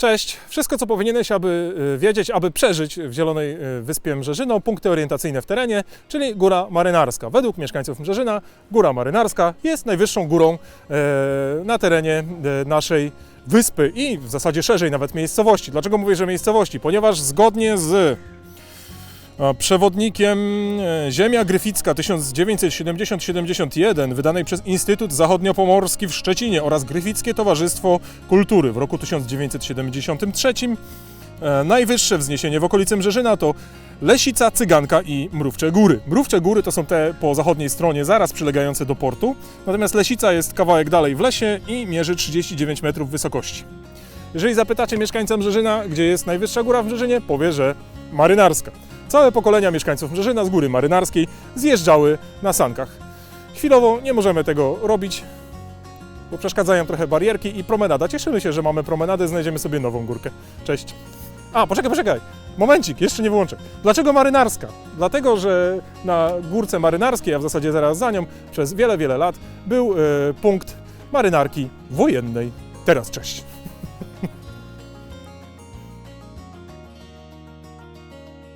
Cześć. Wszystko, co powinieneś, aby y, wiedzieć, aby przeżyć w Zielonej y, Wyspie Mrzeżyno, punkty orientacyjne w terenie, czyli Góra Marynarska. Według mieszkańców Mrzeżyna Góra Marynarska jest najwyższą górą e, na terenie naszej wyspy i w zasadzie szerzej nawet miejscowości. Dlaczego mówię, że miejscowości? Ponieważ zgodnie z przewodnikiem e, Ziemia Gryficka 1970-71 wydanej przez Instytut Zachodniopomorski w Szczecinie oraz Gryfickie Towarzystwo Kultury w roku 1973 e, najwyższe wzniesienie w okolicy Mrzeżyna to Lesica, Cyganka i Mrówcze Góry. Mrówcze Góry to są te po zachodniej stronie, zaraz przylegające do portu, natomiast Lesica jest kawałek dalej w lesie i mierzy 39 metrów wysokości. Jeżeli zapytacie mieszkańca Mrzeżyna, gdzie jest najwyższa góra w Mrzeżynie, powie, że Marynarska. Całe pokolenia mieszkańców Mrzeżyna z góry marynarskiej zjeżdżały na sankach. Chwilowo nie możemy tego robić, bo przeszkadzają trochę barierki i promenada. Cieszymy się, że mamy promenadę, znajdziemy sobie nową górkę. Cześć. A, poczekaj, poczekaj. Momencik, jeszcze nie wyłączę. Dlaczego marynarska? Dlatego, że na górce marynarskiej, a w zasadzie zaraz za nią, przez wiele, wiele lat był e, punkt marynarki wojennej. Teraz cześć.